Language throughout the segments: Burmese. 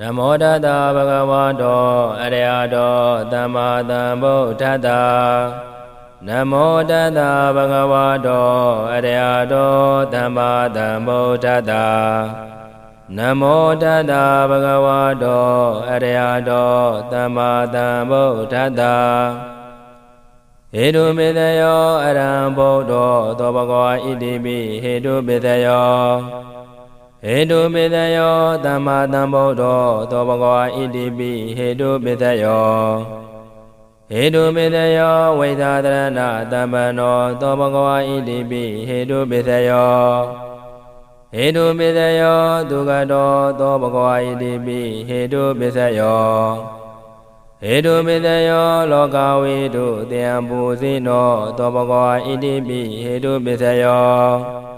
နမောတတဗုဒ္ဓဝါတောအရိယတောသမ္မာသမ္ဗုဒ္ဓတ္တနမောတတဗုဒ္ဓဝါတောအရိယတောသမ္မာသမ္ဗုဒ္ဓတ္တနမောတတဗုဒ္ဓဝါတောအရိယတောသမ္မာသမ္ဗုဒ္ဓတ္တဟေတုမေတယောအရံဗုဒ္ဓောသောဘဂဝါဣတိပိဟေတုမေတယော ဟေတုပိတယောသမ္မာသမ္ဗုဒ္ဓောသောဘဂဝါဣတိပိဟေတုပိတယောဟေတုပိတယောဝိသဒရဏသမ္ပန္နောသောဘဂဝါဣတိပိဟေတုပိတယောဟေတုပိတယောဒုက္ခတောသောဘဂဝါဣတိပိဟေတုပိတယောဟေတုပိတယောလောကဝေတုတေယံပူဇိနောသောဘဂဝါဣတိပိဟေတုပိတယော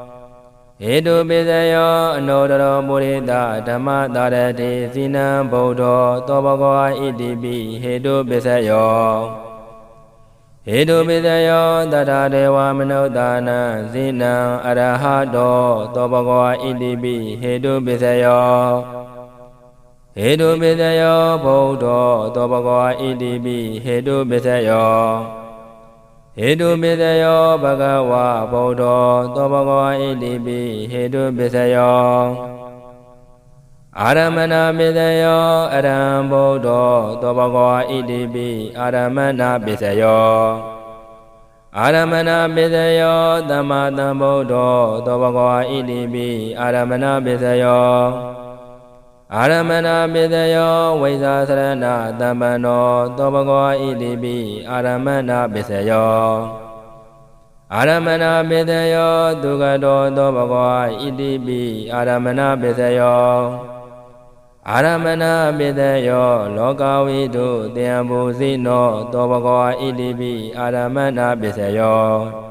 ဟေတုပိစယောအနောတရောမုရိတဓမ္မတာရတိဇိနံဗုဒ္ဓောသောဘဂဝါဣတိပိဟေတုပိစယောဟေတုပိစယောတထာဒေဝမနုဿာနံဇိနံအရဟတောသောဘဂဝါဣတိပိဟေတုပိစယောဟေတုပိစယောဗုဒ္ဓောသောဘဂဝါဣတိပိဟေတုပိစယော ဟေတုပိစယောဘဂဝါဗုဒ္ဓောသောဘဂဝါဣတိပိဟေတုပိစယောအာရမဏပိစယောအရံဗုဒ္ဓောသောဘဂဝါဣတိပိအာရမဏပိစယောအာရမဏပိစယောသမ္မာသမ္ဗုဒ္ဓောသောဘဂဝါဣတိပိအာရမဏပိစယော အာရမဏပိတယောဝိဇာသရဏသမ္ပန္နောသောဘဂဝါဣတိပိအာရမဏပိစယောအာရမဏပိတယောဒုက္ခတောသောဘဂဝါဣတိပိအာရမဏပိစယောအာရမဏပိတယောလောကဝိတုတေယံဘူဇိနောသောဘဂဝါဣတိပိအာရမဏပိစယော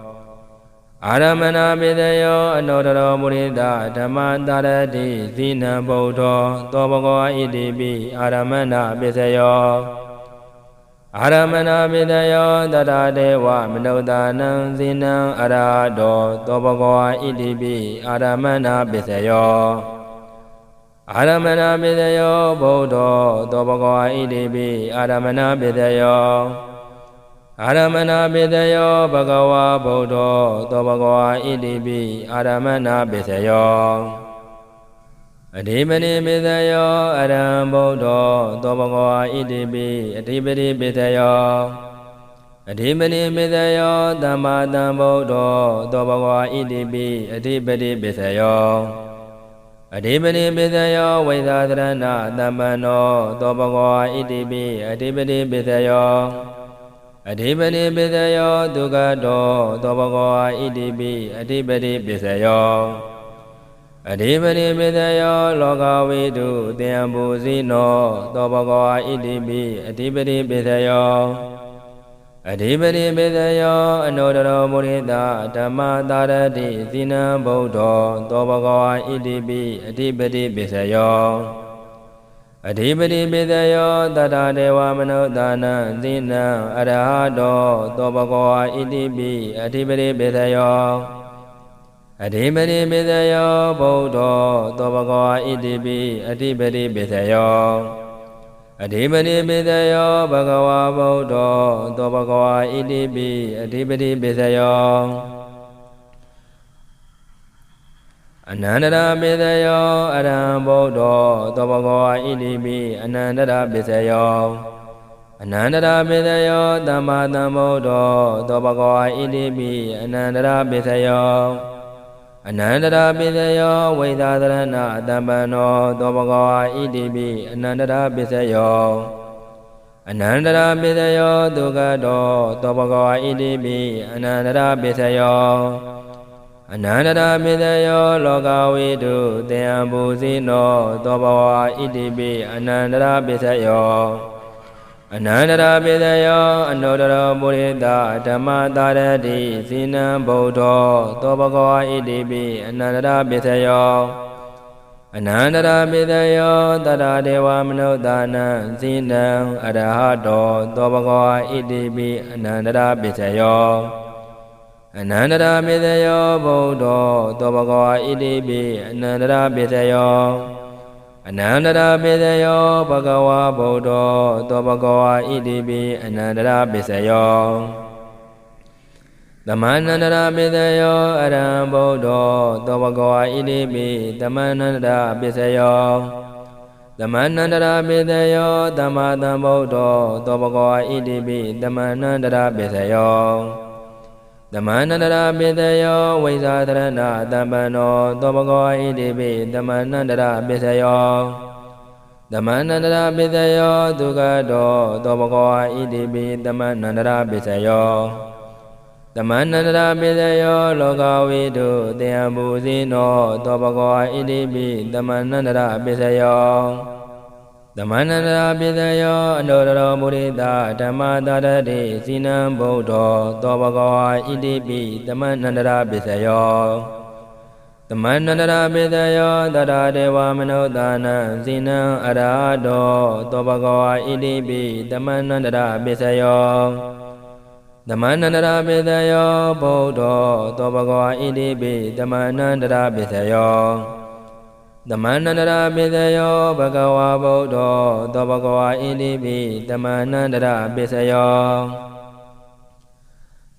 အာရမဏမေတယောအနောတရောမုရိဒဓမ္မတာရတိဇိနံဗုဒ္ဓောသောဘဂဝါဣတိပိအာရမဏပိစယောအာရမဏမေတယောတတတေဝမနုဿာနံဇိနံအရာတောသောဘဂဝါဣတိပိအာရမဏပိစယောအာရမဏမေတယောဗုဒ္ဓောသောဘဂဝါဣတိပိအာရမဏပိစယော အာရမဏပိတယောဘဂဝါဗုဒ္ဓောသောဘဂဝါဣတိပိအာရမဏပိစယောအဓိပတိပိစယောအရံဗုဒ္ဓောသောဘဂဝါဣတိပိအဓိပတိပိစယောအဓိပတိပိစယောသမ္မာသမ္ဗုဒ္ဓောသောဘဂဝါဣတိပိအဓိပတိပိစယောအဓိပတိပိစယောဝိသသရဏသမ္ပန္နောသောဘဂဝါဣတိပိအဓိပတိပိစယော အဓိပတိပိစယောဒုက္ခတောသောဘဂဝါဣတိပိအဓိပတိပိစယောအဓိပတိပိစယောလောကဝိတုတေယံဘူဇိနောသောဘဂဝါဣတိပိအဓိပတိပိစယောအဓိပတိပိစယောအနောတရောမုရိတဓမ္မတာရတိဇိနံဗုဒ္ဓောသောဘဂဝါဣတိပိအဓိပတိပိစယော အဓိပတိပိသယောတတတေဝမနုဿာနံသိနံအရဟတောသောဘဂဝါဣတိပိအဓိပတိပိသယောအဓိပတိပိသယောဗုဒ္ဓောသောဘဂဝါဣတိပိအဓိပတိပိသယောအဓိပတိပိသယောဘဂဝါဗုဒ္ဓောသောဘဂဝါဣတိပိအဓိပတိပိသယော အနန္တရာပိစယောအရံဗုဒ္ဓောသောဘဂဝါဣတိပိအနန္တရာပိစယောအနန္တရာပိစယောသမ္မာသမ္ဗုဒ္ဓောသောဘဂဝါဣတိပိအနန္တရာပိစယောအနန္တရာပိစယောဝိသသရဏအတပန္နောသောဘဂဝါဣတိပိအနန္တရာပိစယောအနန္တရာပိစယောဒုက္ခတောသောဘဂဝါဣတိပိအနန္တရာပိစယော အနန္တရာပိတယောလောကဝိတုတေယံဘူဇိနောသောဘဝဣတိပိအနန္တရာပိစယောအနန္တရာပိတယောအနောတရောမုရိတဓမ္မတာရတိဇိနံဗုဒ္ဓောသောဘဂဝဣတိပိအနန္တရာပိစယောအနန္တရာပိတယောတတဒေဝမနုဿာနံဇိနံအရဟတောသောဘဂဝဣတိပိအနန္တရာပိစယော အနန္တရာမေတယောဗုဒ္ဓောသောဘဂဝါဣတိပိအနန္တရာပိစယောအနန္တရာပိစယောဘဂဝါဗုဒ္ဓောသောဘဂဝါဣတိပိအနန္တရာပိစယောသမန္တရာပိစယောအရံဗုဒ္ဓောသောဘဂဝါဣတိပိသမန္တရာပိစယောသမန္တရာပိစယောသမ္မာသမ္ဗုဒ္ဓောသောဘဂဝါဣတိပိသမန္တရာပိစယော သမန္တရာပိတယောဝိဇာတရဏတမ္ပန္နောသောဘဂဝါဣတိပိသမန္တရာပိစယောသမန္တရာပိတယောဒုက္ခတောသောဘဂဝါဣတိပိသမန္တရာပိစယောသမန္တရာပိစယောလောကဝိတုတေယံဘူဇိနောသောဘဂဝါဣတိပိသမန္တရာပိစယော သမန္တရာပိသယောအနုတရောမုရိတာဓမ္မတာရတိစီနံဗုဒ္ဓောသောဘဂဝါဣတိပိသမန္တရာပိသယောသမန္တရာပိသယောတရဒေဝမနုဿာနံစီနံအရာတောသောဘဂဝါဣတိပိသမန္တရာပိသယောသမန္တရာပိသယောဗုဒ္ဓောသောဘဂဝါဣတိပိသမန္တရာပိသယော သမန္တရာပိစယောဘဂဝါဗုဒ္ဓောသောဘဂဝါဣတိပိသမန္တရာပိစယော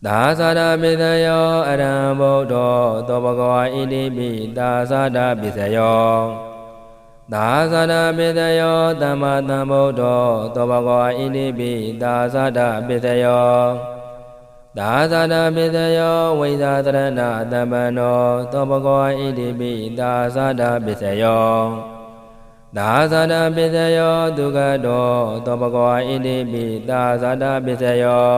သာသရာပိစယောအရံဗုဒ္ဓောသောဘဂဝါဣတိပိသာသရာပိစယောသာသရာပိစယောသမ္မာသမ္ဗုဒ္ဓောသောဘဂဝါဣတိပိသာသရာပိစယော သာသနာပိသယောဝိဇာတရဏတမ္ပန္နောသောဘဂဝါဣတိပိသာသနာပိသယောသာသနာပိသယောဒုက္ခတောသောဘဂဝါဣတိပိသာသနာပိသယော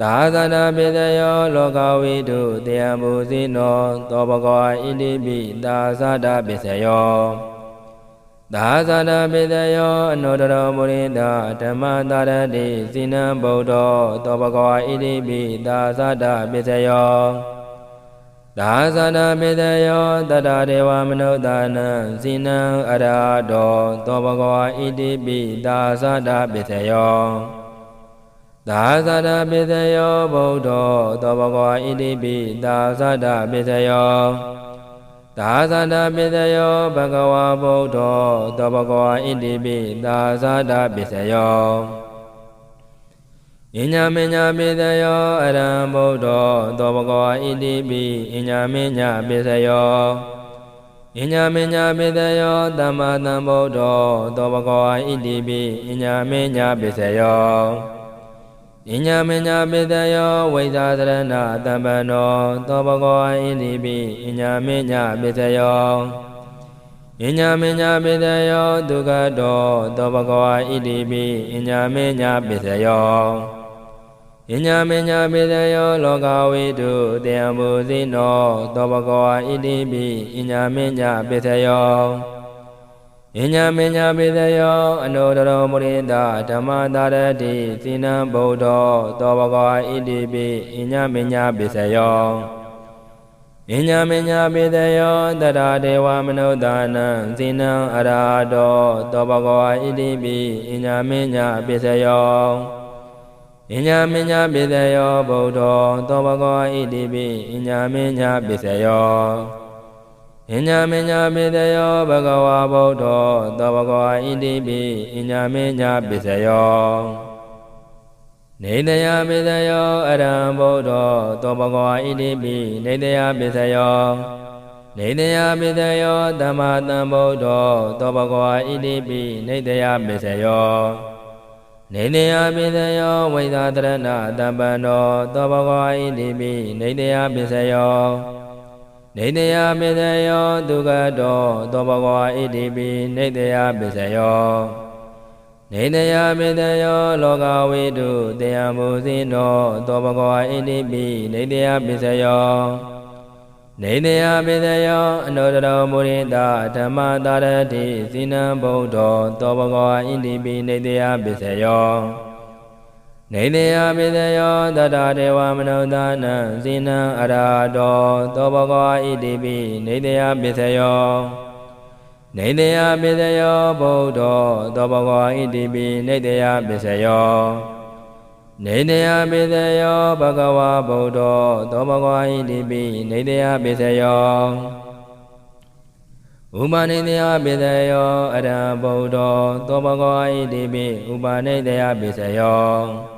သာသနာပိသယောလောကဝိတုတေယံဘူဇိနောသောဘဂဝါဣတိပိသာသနာပိသယော သာသနာပိတယောအနုတရောမုရိဒဓမ္မတာရတိစိနံဗုဒ္ဓောသောဘဂဝါဣတိပိသာသတာပိတယောသာသနာပိတယောတတဒေဝမနုဿာနံစိနံအရာတောသောဘဂဝါဣတိပိသာသတာပိတယောသာသနာပိတယောဗုဒ္ဓောသောဘဂဝါဣတိပိသာသတာပိတယော သာသနာပိစယောဘဂဝါဗုဒ္ဓောသောဘဂဝါဣတိပိသာသတာပိစယောအညာမညာပိစယောအရံဗုဒ္ဓောသောဘဂဝါဣတိပိအညာမညာပိစယောအညာမညာပိစယောသမ္မာသမ္ဗုဒ္ဓောသောဘဂဝါဣတိပိအညာမညာပိစယော ပညာမညာပိတယောဝိဇာသရဏတမ္ပန္နောသောဘဂဝါဣတိပိပညာမညာပိတယောပညာမညာပိတယောဒုက္ခတောသောဘဂဝါဣတိပိပညာမညာပိတယောပညာမညာပိတယောလောကဝိတုတေယံဘူဇိနောသောဘဂဝါဣတိပိပညာမညာပိတယော ပညာမညာပိသယောအနုတရောမုရိဒဓမ္မတာရတိသီနံဗုဒ္ဓောသောဘဂဝါဣတိပိအညာမညာပိသယောပညာမညာပိသယောတရာဒေဝမနုဿာနံသီနံအရာတောသောဘဂဝါဣတိပိအညာမညာပိသယောပညာမညာပိသယောဗုဒ္ဓောသောဘဂဝါဣတိပိအညာမညာပိသယော အညာမညာမေတယောဘဂဝါဗုဒ္ဓောသောဘဂဝါဣတိပိအညာမညာပိစယောနေတယပိစယောအရံဗုဒ္ဓောသောဘဂဝါဣတိပိနေတယပိစယောနေတယပိစယောသမ္မာသမ္ဗုဒ္ဓောသောဘဂဝါဣတိပိနေတယပိစယောနေတယပိစယောဝိသတရဏတပ္ပန္နောသောဘဂဝါဣတိပိနေတယပိစယော နေတယပိစယောဒုက္ခတောသောဘဂဝါဣတိပိနေတယပိစယောနေတယပိစယောလောကဝိတုတေယံမူစိနောသောဘဂဝါဣတိပိနေတယပိစယောနေတယပိစယောအနုတရောမုရိတာဓမ္မတာရတိစိနံဗုဒ္ဓောသောဘဂဝါဣတိပိနေတယပိစယော နေတယပိသယောတတဒေဝမနုဿာနံဇိနံအရာတောသောဘဂဝါဣတိပိနေတယပိသယောနေတယပိသယောဗုဒ္ဓောသောဘဂဝါဣတိပိနေတယပိသယောနေတယပိသယောဘဂဝါဗုဒ္ဓောသောဘဂဝါဣတိပိနေတယပိသယောဝဥပနိတယပိစယောအရဟံဗုဒ္ဓောသောဘဂဝါဣတိပိဥပနိတယပိစယော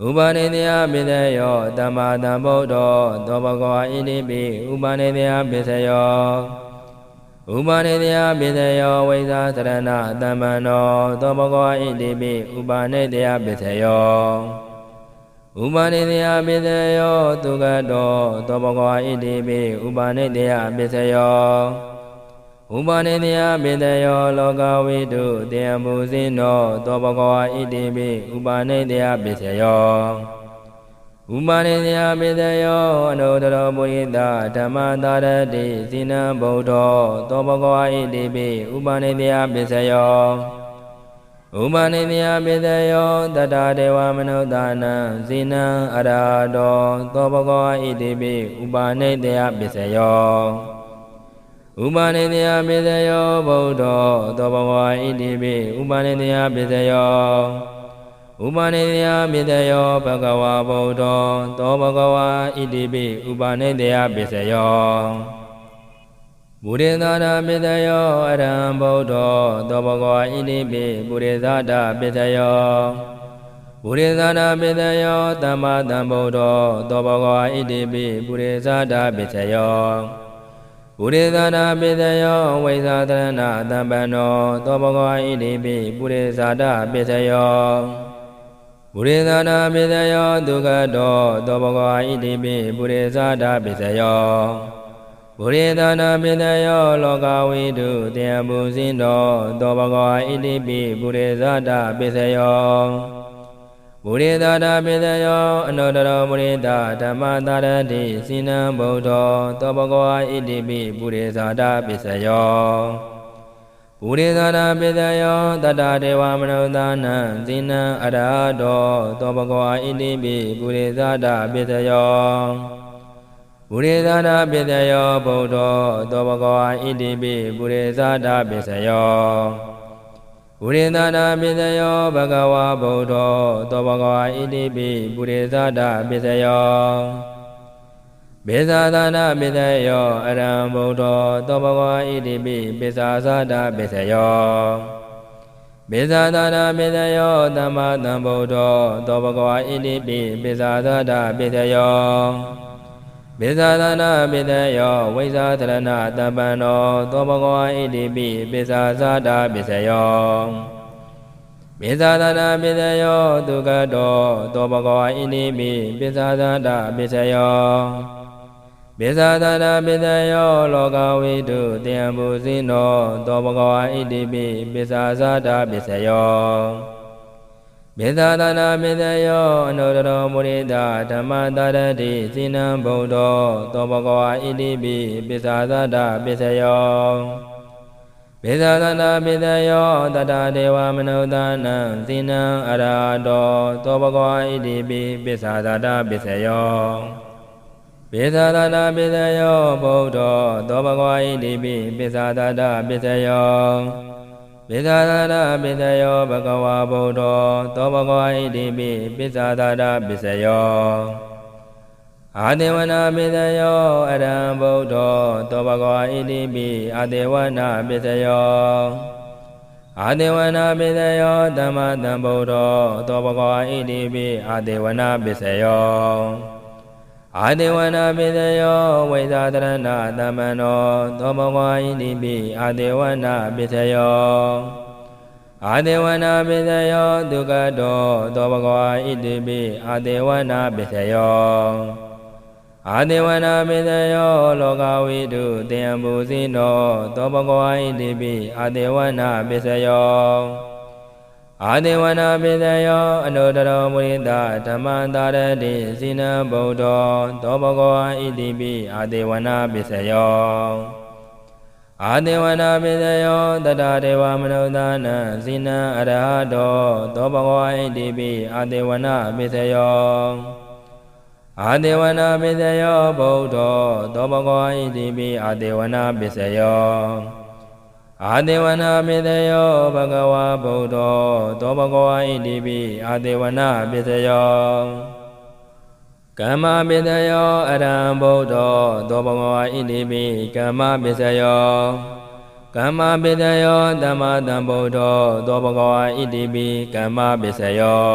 ဥပနိတယပိစယောသမ္မာသမ္ဗုဒ္ဓောသောဘဂဝါဣတိပိဥပနိတယပိစယောဥပနိတယပိစယောဝိဇာသရဏသမ္မနောသောဘဂဝါဣတိပိဥပနိတယပိစယောဥပနိတယပိစယောသူကတောသောဘဂဝါဣတိပိဥပနိတယပိစယော ဥပနိတယမေတယောလောကဝိတုတေယမူစင်းသောသောဘဂဝါဣတိပိဥပနိတယပိစယောဥပနိတယပိစယောအနုတရောပုရိသဓမ္မသာရတိဇိနံဗုဒ္ဓောသောဘဂဝါဣတိပိဥပနိတယပိစယောဥပနိတယပိစယောတတဒေဝမနုဿာနံဇိနံအရာတောသောဘဂဝါဣတိပိဥပနိတယပိစယော ဥပါနေတယပိစယောဗုဒ္ဓောသောဘဝဣတိပိဥပါနေတယပိစယောဥပါနေတယပိစယောဘဂဝါဗုဒ္ဓောသောဘဂဝါဣတိပိဥပါနေတယပိစယောဘုရေသာဒပိစယောအရဟံဗုဒ္ဓောသောဘဂဝါဣတိပိဘုရေသာဒပိစယောဘုရေသာဒပိစယောသမ္မာသမ္ဗုဒ္ဓောသောဘဂဝါဣတိပိဘုရေသာဒပိစယော ပုရိသနာပိသယောဝိဇာတရဏအတံပန္နောသောဘဂဝါဣတိပိပုရိသတာပိသယောပုရိသနာပိသယောဒုက္ခတောသောဘဂဝါဣတိပိပုရိသတာပိသယောပုရိသနာပိသယောလောကဝိတုတေယပုဇင်းတောသောဘဂဝါဣတိပိပုရိသတာပိသယော မုရိသာဒပိသယောအနုတရောမုရိတာဓမ္မသာရတိစိနံဗုဒ္ဓောသောဘဂဝါဣတိပိပုရိသာဒပိစယောပုရိသာဒပိသယောတတဒေဝမနုဿာနံစိနံအရာတောသောဘဂဝါဣတိပိပုရိသာဒပိစယောပုရိသာဒပိသယောဗုဒ္ဓောသောဘဂဝါဣတိပိပုရိသာဒပိစယော ပုရိသတာပိစယောဘဂဝါဗုဒ္ဓောသောဘဂဝါဣတိပိပုရိသတာပိစယောပိဇာသနာပိစယောအရံဗုဒ္ဓောသောဘဂဝါဣတိပိပိဇာသတာပိစယောပိဇာသနာပိစယောသမ္မာသမ္ဗုဒ္ဓောသောဘဂဝါဣတိပိပိဇာသတာပိစယော ပိဇာသနာပိတယောဝိဇာသရဏတပ္ပံနောသောဘဂဝါဣတိပိပိဇာသတာပိစယောပိဇာသနာပိတယောဒုက္ကတောသောဘဂဝါဣတိပိပိဇာသတာပိစယောပိဇာသနာပိတယောလောကဝိတုတေယံဘူဇိနောသောဘဂဝါဣတိပိပိဇာသတာပိစယော မေသာသနာမေတယောအနုတရောမုရိဒဓမ္မတာရတိစိနံဗုဒ္ဓောသောဘဂဝါဣတိပိပိသာသတပိစယောမေသာသနာမေတယောတတဒေဝမနုဿာနံစိနံအရာတောသောဘဂဝါဣတိပိပိသာသတပိစယောပိသာသနာပိစယောဗုဒ္ဓောသောဘဂဝါဣတိပိပိသာသတပိစယော ပိဇာသာရပိစယောဘဂဝါဗုဒ္ဓောသောဘဂဝါဣတိပိပိဇာသာရပိစယောအာဒေဝနာပိစယောအရံဗုဒ္ဓောသောဘဂဝါဣတိပိအာဒေဝနာပိစယောအာဒေဝနာပိစယောသမ္မာသမ္ဗုဒ္ဓောသောဘဂဝါဣတိပိအာဒေဝနာပိစယော အာဒေဝနာပိသယောဝိဇာတရဏသမ္မနောသောဘဂဝါဣတိပိအာဒေဝနာပိသယောအာဒေဝနာပိသယောဒုက္ကတောသောဘဂဝါဣတိပိအာဒေဝနာပိသယောအာဒေဝနာပိသယောလောကဝိတုတေယံဘူဇိနောသောဘဂဝါဣတိပိအာဒေဝနာပိသယော အာဒေဝနာပိသယောအနုတရောမုရိတာဓမ္မတာရတိစိနဗုဒ္ဓောသောဘဂဝါဣတိပိအာဒေဝနာပိသယောအာဒေဝနာပိသယောတတဒေဝမနုဿာနံစိနအရဟတောသောဘဂဝါဣတိပိအာဒေဝနာပိသယောအာဒေဝနာပိသယောဗုဒ္ဓောသောဘဂဝါဣတိပိအာဒေဝနာပိသယော အာဒေဝနာပိတယောဘဂဝါဗုဒ္ဓောသောဘဂဝါဣတိပိအာဒေဝနာပိတယောကမ္မပိတယောအရံဗုဒ္ဓောသောဘဂဝါဣတိပိကမ္မပိစယောကမ္မပိတယောသမ္မာသမ္ဗုဒ္ဓောသောဘဂဝါဣတိပိကမ္မပစ္စယော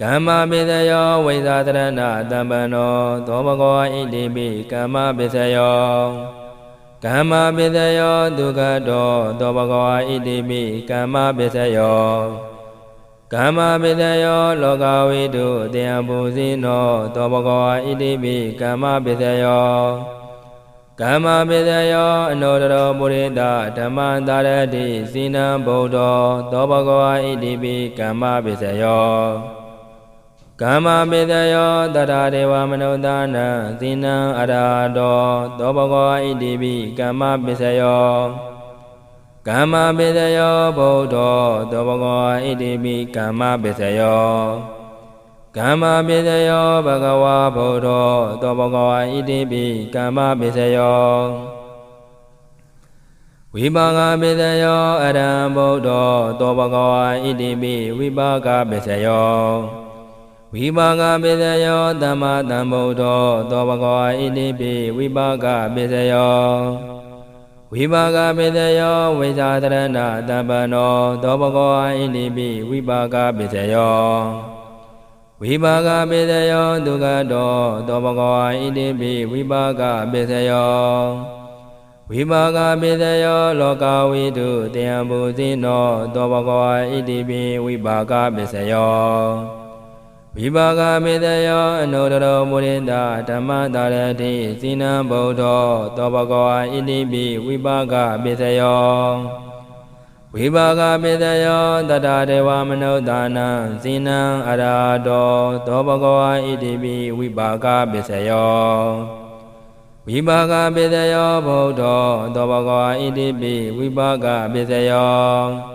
ကမ္မပိတယောဝိဇာတရဏတမ္ပန္နောသောဘဂဝါဣတိပိကမ္မပစ္စယော ကမ္မပိတယောဒုက္ခတောသောဘဂဝါဣတိပိကမ္မပစ္စယောကမ္မပိတယောလောကဝိတုတေယံပူဇိနောသောဘဂဝါဣတိပိကမ္မပစ္စယောကမ္မပိစယောအနောတရောပုရိသဓမ္မသာရတိစိနံဗုဒ္ဓောသောဘဂဝါဣတိပိကမ္မပိစယော ကမ္မပိစယောတတဒေဝမနုဿာနံစိနံအရာတောသောဘဂဝါဣတိပိကမ္မပိစယောကမ္မပိစယောဗုဒ္ဓောသောဘဂဝါဣတိပိကမ္မပိစယောကမ္မပိစယောဘဂဝါဗုဒ္ဓောသောဘဂဝါဣတိပိကမ္မပိစယောဝိပါကပိစယောအရံဗုဒ္ဓောသောဘဂဝါဣတိပိဝိပါကပိစယော ဝိပါကပိစယောသမ္မာသမ္ဗုဒ္ဓောသောဘဂဝါဣတိပိဝိပါကပိစယောဝိပါကပိစယောဝိဇာတရဏတပ္ပနောသောဘဂဝါဣတိပိဝိပါကပိစယောဝိပါကပိစယောဒုက္ခတောသောဘဂဝါဣတိပိဝိပါကပိစယောဝိပါကပိစယောလောကဝိတုတေယံဘူဇိနောသောဘဂဝါဣတိပိဝိပါကပိစယော ဝိပါကပိစယောအနုတရောမုရိန္ဒဓမ္မတာရတိစိနံဗုဒ္ဓောသောဘဂဝါဣတိပိဝိပါကပိစယောဝိပါကပိတယောတတဒေဝမနုဿာနံဇိနံအရာတောသောဘဂဝါဣတိပိဝိပါကပိစယောဝိပါကပိစယောဘုဒ္ဓောသောဘဂဝါဣတိပိဝိပါကပိစယော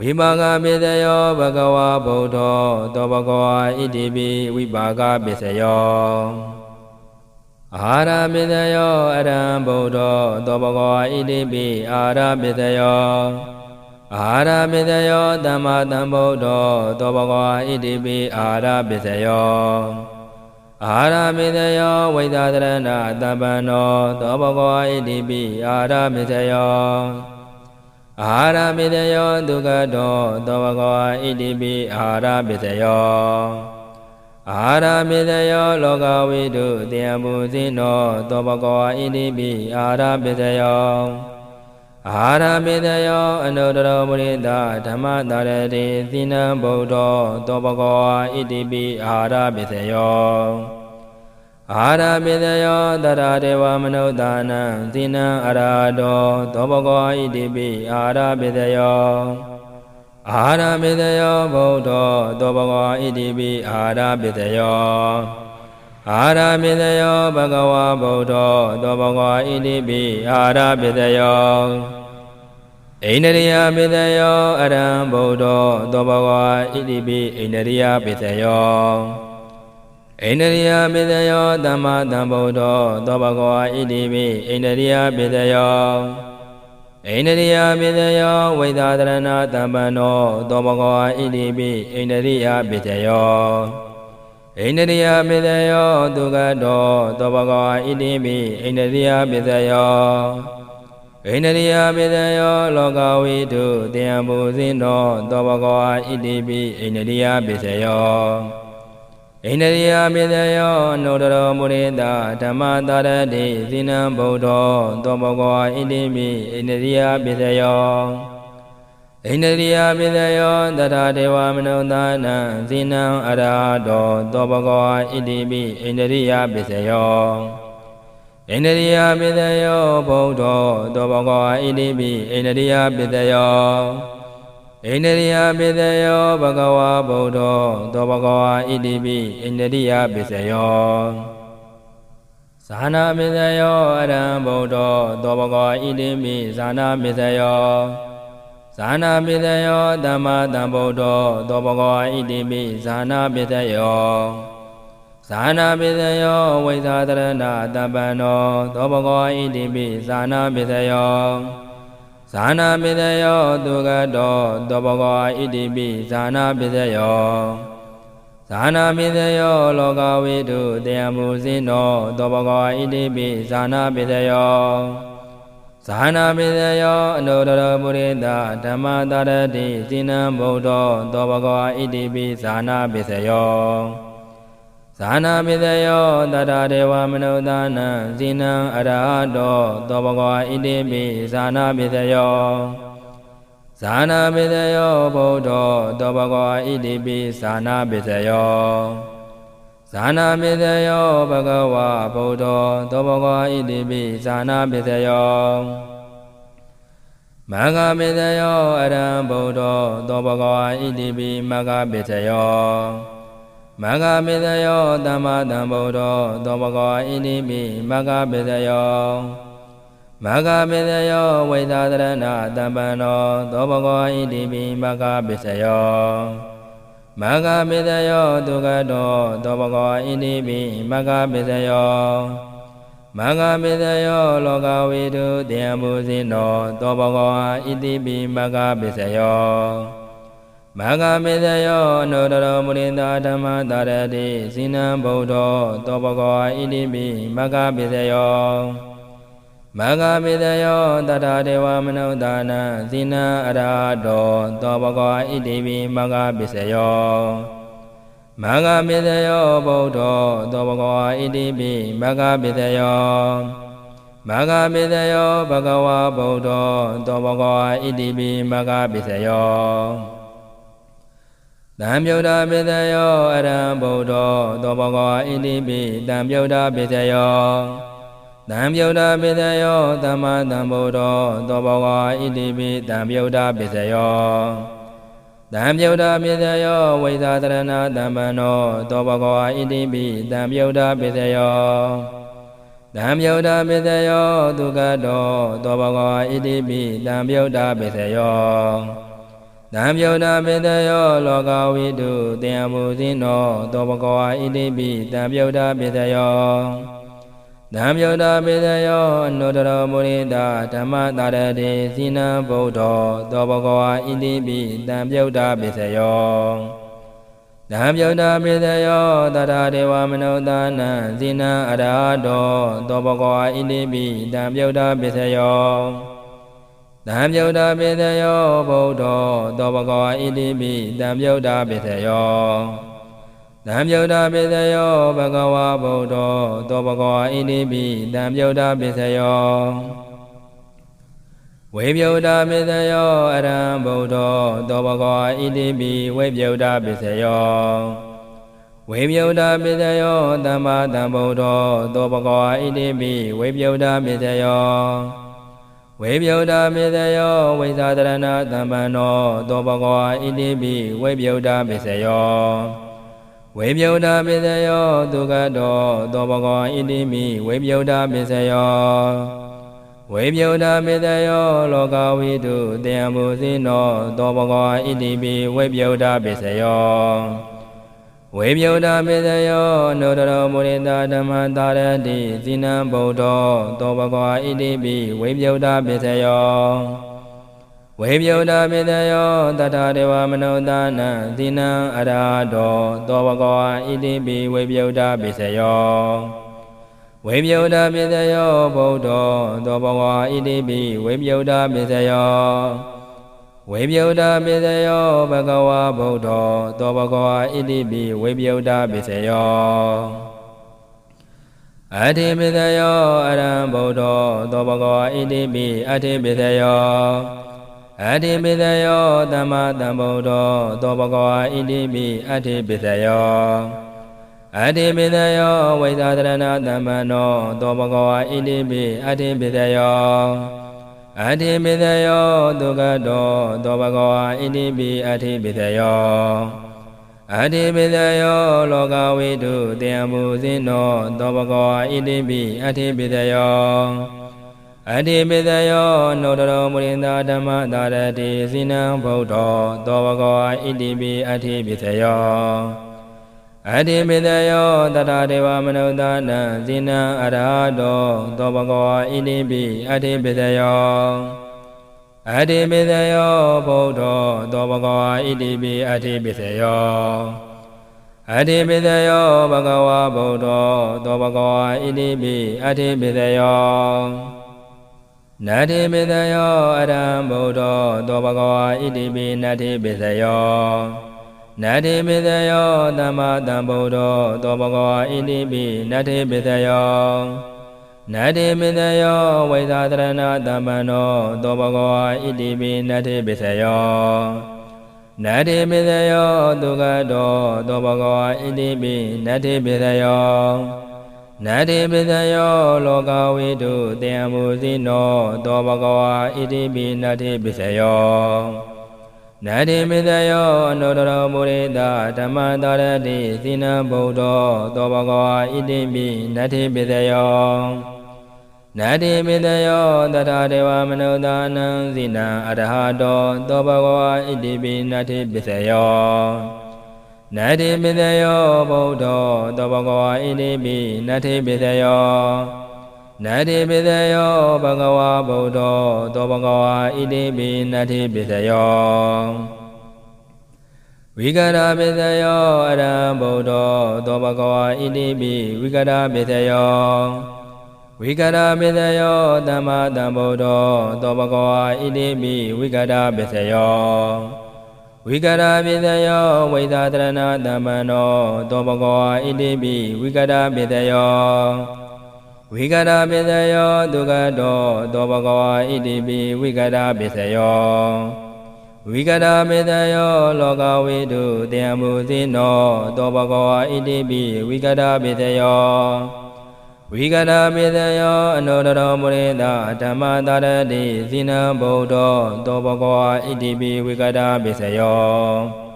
ဝိပါကပိစယောဘဂဝါဗုဒ္ဓောသောဘဂဝါဣတိပိဝိပါကပိစယောအာရပိစယောအရံဗုဒ္ဓောသောဘဂဝါဣတိပိအာရပိစယောအာရပိစယောသမ္မာသမ္ဗုဒ္ဓောသောဘဂဝါဣတိပိအာရပိစယောအာရပိစယောဝိသဒရဏတပ္ပန္နောသောဘဂဝါဣတိပိအာရပိစယော အာရပိစယောဒုက္ခတောသောဘဂဝါဣတိပိအာရပိစယောအာရပိစယောလောကဝိတုတေယံဘူဇိနောသောဘဂဝါဣတိပိအာရပိစယောအာရမေတယောအနုတရောမရိတဓမ္မတာရတိသီနံဗုဒ္ဓောသောပကောဣတိပိအာရမေတယော အာရမေတယောတရဒေဝမနုဿာနံသီနံအရာတောသောပကောဣတိပိအာရမေတယောအာရမေတယောဗုဒ္ဓောသောပကောဣတိပိအာရမေတယောအာရပိသယောဘဂဝါဗုဒ္ဓောသောဘဂဝါဣတိပိအာရပိသယောဣန္ဒရိယပိသယောအရံဗုဒ္ဓောသောဘဂဝါဣတိပိဣန္ဒရိယပိသယော ဣန္ဒရိယပိသယောသမ္မာသမ္ဗုဒ္ဓောသောဘဂဝါဣတိပိဣန္ဒရိယပိသယောဣန္ဒရိယပိသယောဝိသဒရဏတမ္ပန္နောသောဘဂဝါဣတိပိဣန္ဒရိယပိသယောဣန္ဒရိယပိသယောဒုက္ခတောသောဘဂဝါဣတိမိဣန္ဒရိယပိသယောဣန္ဒရိယပိသယောလောကဝိတုတေယံဘူဇိနောသောဘဂဝါဣတိပိဣန္ဒရိယပိသယော ဣန္ဒရိယပိသယောအနုတရောမုရိတဓမ္မတာရတိဇိနံဗုဒ္ဓောသောဘဂဝါဣတိမိဣန္ဒရိယပိသယောဣန္ဒရိယပိသယောတထာဒေဝမနုဿာနံဇိနံအရာတောသောဘဂဝါဣတိပိဣန္ဒရိယပိသယောဣန္ဒရိယပိသယောဘုဒ္ဓောသောဘဂဝါဣတိပိဣန္ဒရိယပိသယော ဣန္ဒရိယပိသယောဘဂဝါဗုဒ္ဓောသောဘဂဝါဣတိပိဣန္ဒရိယပိသယောဇာနာပိသယောအရံဗုဒ္ဓောသောဘဂဝါဣတိပိဇာနာပိသယောဇာနာပိသယောသမ္မာသမ္ဗုဒ္ဓောသောဘဂဝါဣတိပိဇာနာပိသယောဇာနာပိသယောဝိသဒရဏတပ္ပန္နောသောဘဂဝါဣတိပိဇာနာပိသယော ဇာနာပိသယောသူကတောသောဘဂဝါဣတိပိဇာနာပိသယောဇာနာပိသယောလောကဝိတုတေယမူဇိနောသောဘဂဝါဣတိပိဇာနာပိသယောဇာနာပိစယောအနုတရပုရိသဓမ္မတာရတိစိနံဗုဒ္ဓောသောဘဂဝါဣတိပိဇာနာပိစယော ဇာနာပိစယောတတဒေဝမနုဿာနံစိနံအရဟတောသောဘဂဝါဣတိပိဇာနာပိစယောဇာနာပိစယောဗုဒ္ဓောသောဘဂဝါဣတိပိဇာနာပိစယောဇာနာပိသယောဘဂဝါဗုဒ္ဓောသောဘဂဝါဣတိပိဇာနာပိသယောမဂ္ဂပိသယောအရံဗုဒ္ဓောသောဘဂဝါဣတိပိမဂ္ဂပိသယော မဂ္ဂပိသယောသမ္မာသမ္ဗုဒ္ဓောသောဘဂဝါဣတိပိမဂ္ဂပိသယောမဂ္ဂပိသယောဝိသဒရဏတမ္ပန္နောသောဘဂဝါဣတိပိမဂ္ဂပိသယောမဂ္ဂပိသယောဒုက္ခတောသောဘဂဝါဣတိပိမဂ္ဂပိသယောမဂ္ဂပိသယောလောကဝိတုတေယံဘူဇိနောသောဘဂဝါဣတိပိမဂ္ဂပိသယော မဂ္ဂပိသယောအနုတရောမုရိန္ဒဓမ္မတာရတိစိနံဗုဒ္ဓောသောဘဂဝါဣတိပိမဂ္ဂပိသယောမဂ္ဂမေတယောတတဒေဝမနုဿာနံဇိနံအရာတောသောဘဂဝဣတိပိမဂ္ဂပိစယောမဂ္ဂမေတယောဗုဒ္ဓောသောဘဂဝဣတိပိမဂ္ဂပိစယောမဂ္ဂမေတယောဘဂဝါဗုဒ္ဓောသောဘဂဝဣတိပိမဂ္ဂပိစယော တံမြုဒ္ဓပိစယောအရံဗုဒ္ဓောသောဘဂဝဣတိပိတံမြုဒ္ဓပိစယောတံပြုတ်တာပိသယောသမ္မာသမ္ဗုဒ္ဓောသောဘဂဝါဣတိပိတံပြုတ်တာပိသယောတံပြုတ်တာပိသယောဝိသသရဏတံပန္နောသောဘဂဝါဣတိပိတံပြုတ်တာပိသယောတံပြုတ်တာပိသယောဒုက္ခတောသောဘဂဝါဣတိပိတံပြုတ်တာပိသယော တံပြုတ်တာပိသယောလောကဝိတုတေယမုဇိနောသောဘဂဝါဣတိပိတံပြုတ်တာပိသယောဓမ္မယုတာပိသယောအနုတရောမုရိတာဓမ္မတာရတိစိနံဗုဒ္ဓောသောဘဂဝါဣတိပိတံပြုတ်တာပိသယောဓမ္မယုတာပိသယောတထာဒေဝမနုဿာနံစိနံအရာတောသောဘဂဝါဣတိပိတံပြုတ်တာပိသယော တံပြုတ်တာပိသယောဗုဒ္ဓောသောဘဂဝါဣတိပိတံပြုတ်တာပိသယောတံမြုဒ္ဓပိစယောဘဂဝါဗုဒ္ဓောသောဘဂဝါဣတိပိတံမြုဒ္ဓပိစယောဝေမြုဒ္ဓပိစယောအရံဗုဒ္ဓောသောဘဂဝါဣတိပိဝေမြုဒ္ဓပိစယောဝေမြုဒ္ဓပိစယောသမ္မာသမ္ဗုဒ္ဓောသောဘဂဝါဣတိပိဝေမြုဒ္ဓပိစယော ဝေမြုဒ္ဓပိစယောဝိသဒရဏသမ္ပန္နောသောဘဂဝါဣတိပိဝေမြုဒ္ဓပိစယောဝေမြုဒ္ဓပိစယောဒုက္ခတောသောဘဂဝါဣတိမိဝေမြုဒ္ဓပိစယောဝေမြုဒ္ဓပိစယောလောကဝိတုတေယံမုဇိနောသောဘဂဝါဣတိမိဝေမြုဒ္ဓပိစယော ဝေမြုဒ္ဓပိစယောနုတရောမုရိတာဓမ္မတာရတိဇိနံဗုဒ္ဓောသောဘဂဝါဣတိမိဝေမြုဒ္ဓပိစယောဝေပြုတာပိတယောတတဒေဝမနုဿာနံသီနံအရာတောသောဘဂဝါဣတိပိဝေပြုတာပိစယောဝေပြုတာပိစယောဗုဒ္ဓောသောဘဂဝါဣတိပိဝေပြုတာပိစယော ဝေပြုတာပိစယောဘဂဝါဗုဒ္ဓောသောဘဂဝါဣတိပိဝေပြုတာပိစယောအထိပိစယောအရံဗုဒ္ဓောသောဘဂဝါဣတိပိအထိပိစယောအတ္တိပိသယောသမ္မာသမ္ဗုဒ္ဓောသောဘဂဝါဣတိပိအတ္တိပိသယောအတ္တိပိသယောဝိသဒရဏသမ္ပန္နောသောဘဂဝါဣတိပိအတ္တိပိသယော အတ္တိပိသယောဒုက္ခတောသောဘဂဝါဣတိပိအတ္တိပိသယောအတ္တိပိသယောလောကဝိတုတေယံမူဇိနောသောဘဂဝါဣတိပိအတ္တိပိသယောအတိပိသယောနုတရောမုရိန္ဒဓမ္မသာရတိစိနံဗုဒ္ဓောသောဘဂဝါဣတိပိအတိပိသယော အတိပိသယောတတဒေဝမနုဿာနံစိနံအရာတောသောဘဂဝါဣတိပိအတိပိသယောအတိပိသယောဗုဒ္ဓောသောဘဂဝါဣတိပိအတိပိသယောအတိပိသယောဘဂဝါဗုဒ္ဓောသောဘဂဝါဣတိပိအတိပိသယောနတ္ထိပိသယောအရံဗုဒ္ဓောသောဘဂဝါဣတိပိနတ္ထိပိသယော နတ္ထိပိသယောသမ္မာသမ္ဗုဒ္ဓောသောဘဂဝါဣတိပိနတ္ထိပိသယောနတ္ထိပိသယောဝိသသရဏသမ္ပန္နောသောဘဂဝါဣတိပိနတ္ထိပိသယောနတ္ထိပိသယောသူကတောသောဘဂဝါဣတိပိနတ္ထိပိသယောနတ္တိပိသယောလောကဝိတုတေယမူစီနောသောဘဂဝါဣတိပိနတ္တိပိသယော နတ္တိပိသယောအနုတ္တရောမုရိတဓမ္မတာရတိစိနံဗုဒ္ဓောသောဘဂဝါဣတိပိနတ္တိပိသယောနတ္တိပိသယောတထာဒေဝမနုဿာနံစိနံအရဟတောသောဘဂဝါဣတိပိနတ္တိပိသယောနတ္တိပိသယောဗုဒ္ဓောသောဘဂဝါဣတိပိနတ္တိပိသယော နတ္တိပိသယောဘဂဝါဗုဒ္ဓောသောဘဂဝါဣတိပိနတ္တိပိသယောဝိကရပိသယောအရံဗုဒ္ဓောသောဘဂဝါဣတိပိဝိကရပိသယောဝိကရပိသယောသမ္မာသမ္ဗုဒ္ဓောသောဘဂဝါဣတိပိဝိကရပိသယောဝိကရာပိသယောဝိသတရဏသမ္ပန္နောသောဘဂဝါဣတိပိဝိကရာပိသယော ဝိကရာပိသယောဒုက္ခတောသောဘဂဝါဣတိပိဝိကရာပိသယောဝိကရာပိသယောလောကဝိတုတေယမုသိနောသောဘဂဝါဣတိပိဝိကရာပိသယောဝိကရာမေတယောအနုတရောမုရိဒဓမ္မတာရတိဇိနံဗုဒ္ဓောသောဘဂဝါဣတိပိဝိကရာပိစယော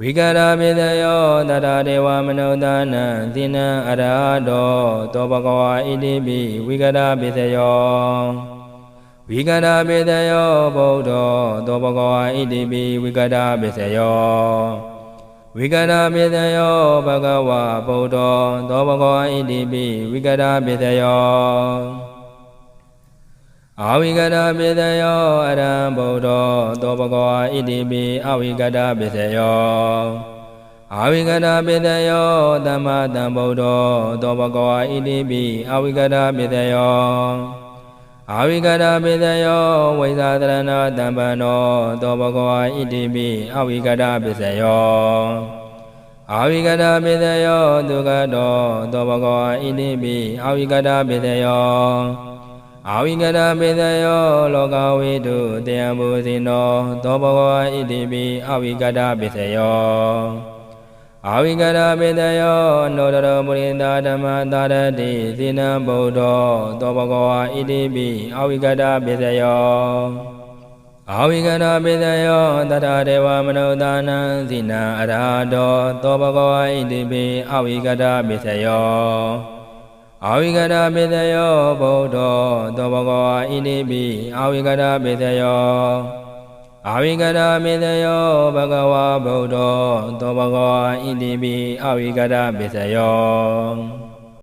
ဝိကရာမေတယောတတဒေဝမနုဿာနံဇိနံအရာတောသောဘဂဝါဣတိပိဝိကရာပိစယောဝိကရာမေတယောဗုဒ္ဓောသောဘဂဝါဣတိပိဝိကရာပိစယောဝိကရမေတယောဘဂဝါဗုဒ္ဓောသောဘဂဝါဣတိပိဝိကရမေတယော အဝိကရမေတယောအရံဗုဒ္ဓောသောဘဂဝါဣတိပိအဝိကရမေတယောအဝိကရမေတယောသမ္မာသမ္ဗုဒ္ဓောသောဘဂဝါဣတိပိအဝိကရမေတယောအာဝိကရမေတယောဝိဇာတရဏတံပန္နောသောဘဂဝါဣတိပိအဝိကရပစ္စယောအာဝိကရမေတယောဒုက္ခတောသောဘဂဝါဣတိပိအဝိကရမေတယော အာဝိကရမေတယောလောကဝိတုတေယံဘူဇိနောသောဘဂဝါဣတိပိအဝိကရပစ္စယောအာဝိကရမေတယောနောတရမုရိန္ဒဓမ္မသာရတိသီနံဗုဒ္ဓောသောဘဂဝါဣတိပိအာဝိကရမေတယောအာဝိကရမေတယောတတဒေဝမနုဿာနံသီနံအရာတောသောဘဂဝါဣတိပိအာဝိကရမေတယော အာဝိကရမေတယောဗုဒ္ဓောသောဘဂဝါဣတိပိအာဝိကရမေတယောအာဝိကရမေတယောဘဂဝါဗုဒ္ဓောသောဘဂဝါဣတိပိအာဝိကရပိစယော